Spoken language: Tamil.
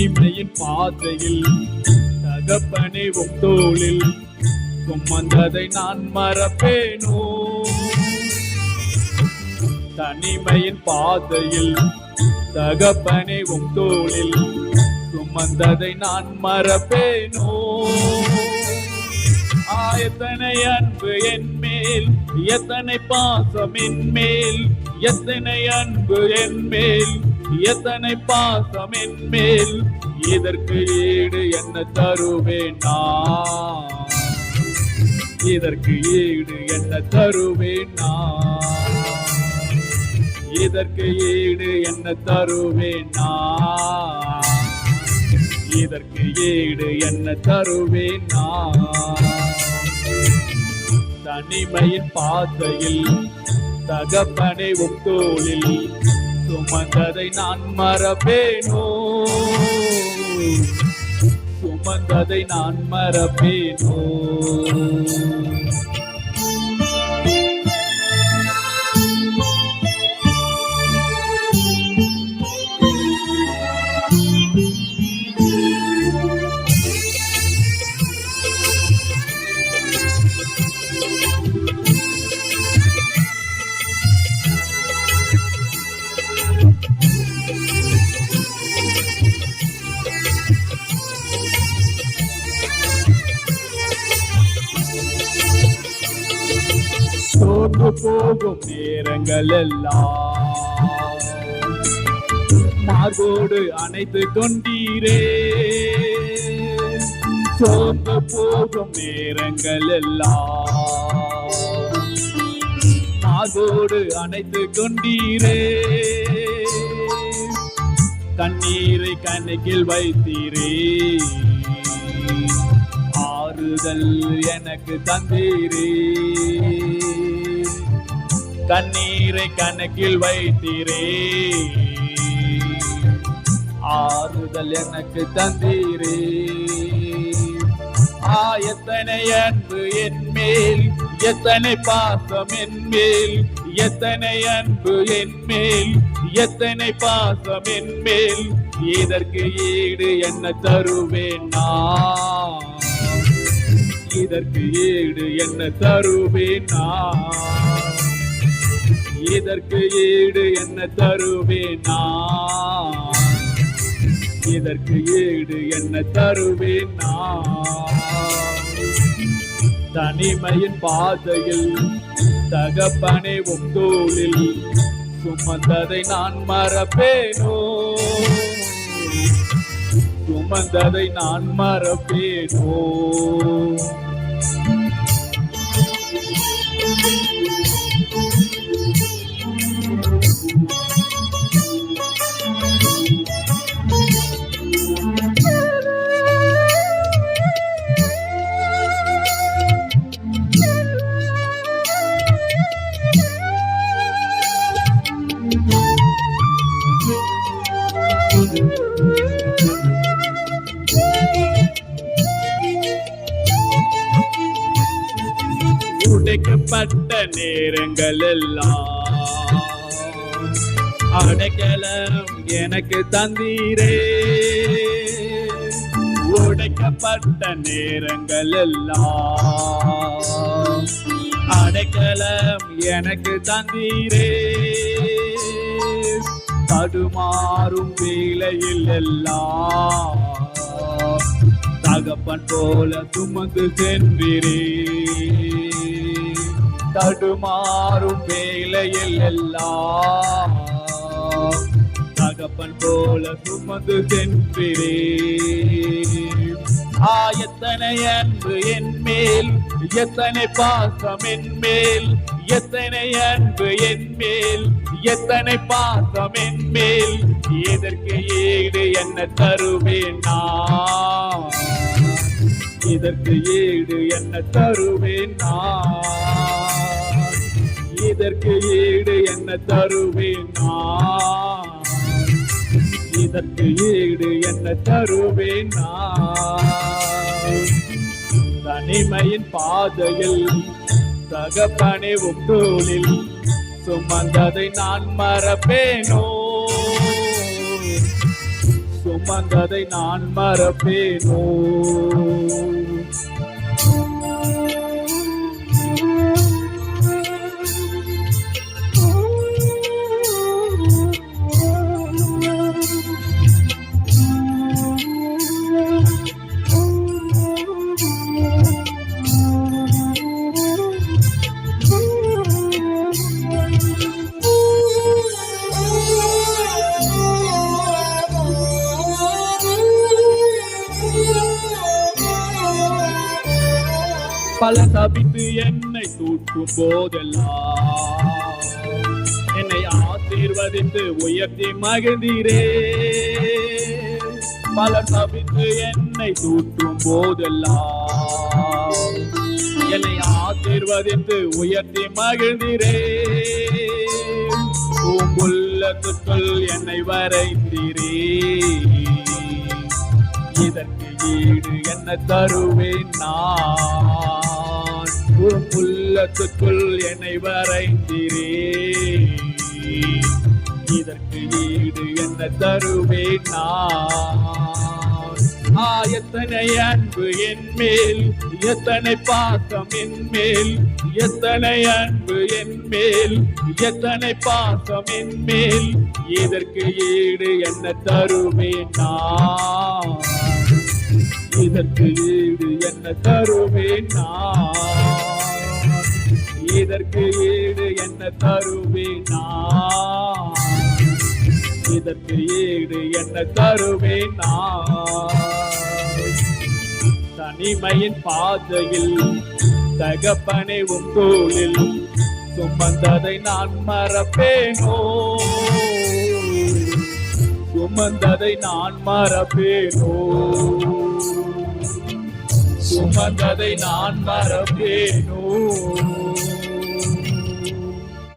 தனிமையின் பாதையில் தகப்பனை உம் தோளில் சுமந்ததை நான் மறப்பேனோ? தனிமையின் பாதையில் தகப்பனை உம் தோளில் சுமந்ததை நான் மறப்பேனோ? எத்தனை அன்பு என் மேல் எத்தனை பாசம் என் மேல் எத்தனை அன்பு என் மேல் எத்தனை பாசம் என் மேல் இதற்கு ஈடு என்ன தருவேன் இதற்கு ஈடு என்ன தருவேன் இதற்கு ஈடு என்ன தருவேன் இதற்கு ஈடு என்ன தருவேன் தனிமையின் பாதையில் தகப்பனை உத்தோளில் சுமந்ததை நான் மறப்பேனோ? சுமந்ததை நான் மறப்பேனோ? சோர்ந்து போகும் நேரங்கள் எல்லாம் மார்போடு அணைத்து கொண்டீரே. சோர்ந்து போகும் நேரங்கள் எல்லாம் மார்போடு அணைத்து கொண்டீரே. கண்ணீரை கணக்கில் வைத்தீரே. ஆறுதல் எனக்கு தந்தீரே. தண்ணீரை கணக்கில் வைத்தீரே. ஆறுதல் எனக்கு தந்தீரே. ஆ எத்தனை அன்பு என் மேல் எத்தனை பாசம் என் மேல் எத்தனை அன்பு என் மேல் எத்தனை பாசம் என் மேல் இதற்கு ஈடு என்ன தருவேன் நான்? இதற்கு ஈடு என்ன தருவேன் நான்? இதற்கு ஈடு என்ன தருவேன் நான்? இதற்கு ஈடு என்ன தருவேன் நான்? தனிமையின் பாதையில் தகப்பனை உங்கூலில் சுமந்ததை நான் மறப்பேனோ? சுமந்ததை நான் மறப்பேனோ? அடைக்கப்பட்ட நேரங்கள் எல்லாம் அடைக்கலம் எனக்கு தந்தீரே. உடைக்கப்பட்ட நேரங்கள் எல்லாம் அடைக்கலம் எனக்கு தந்தீரே. தடுமாறும் வேலையில் எல்லாம் தகப்பன் போல துமக்கு சென்றீரே தடுமாறும் வேலையில் எல்லாம். தகப்பன் போல சுமந்து சென்றே ஆயத்தனை அன்பு என் மேல் எத்தனை பாசம் என் மேல் எத்தனை அன்பு என் மேல் எத்தனை பாசம் என் மேல். இதற்கு ஈடு என்ன தருவேன் நான்? இதற்கு ஈடு என்ன தருவேன் நான்? இதற்கு ஈடு என்ன தருவேன் நான்? இதற்கு ஈடு என்ன தருவேன் நான்? தனிமையின் பாதையில் தகப்பனை உத்தூலில் சுமந்ததை நான் மறப்பேனோ? சுமந்ததை நான் மறப்பேனோ? பல சபித்து என்னை தூற்றும் போதெல்லாம். என்னை ஆசீர்வதித்து உயர்த்தி மகிழ்ந்தீரே. பல சபித்து என்னை தூற்றும் போதெல்லாம். என்னை ஆசீர்வதித்து உயர்த்தி மகிழ்ந்தீரே. உள்ளத்துக்குள் என்னை வரைந்தீரே. இதற்கு ஈடு என்ன தருவேன் நான்? உன் உள்ளத்துக்குள் என்னை வரைந்திரே. இதற்கு ஈடு என்ன தருவேன் நான்? ஆ எத்தனை அன்பு என் மேல் எத்தனை பாசம் என் மேல் எத்தனை அன்பு என் மேல் எத்தனை பாசம் என் மேல் இதற்கு ஈடு என்ன தருவேன் நான்? இதற்கு ஈடு என்ன தருவேன் இதற்கு ஈடு என்ன தருவேன் இதற்கு ஈடு என்ன தருவேன் தனிமையின் பாதையில் தகப்பனை உன் சுமந்ததை நான் மறப்பேனோ? சுமந்ததை நான் மறப்பேனோ? சுமந்ததை நான் மறப்பேனோ?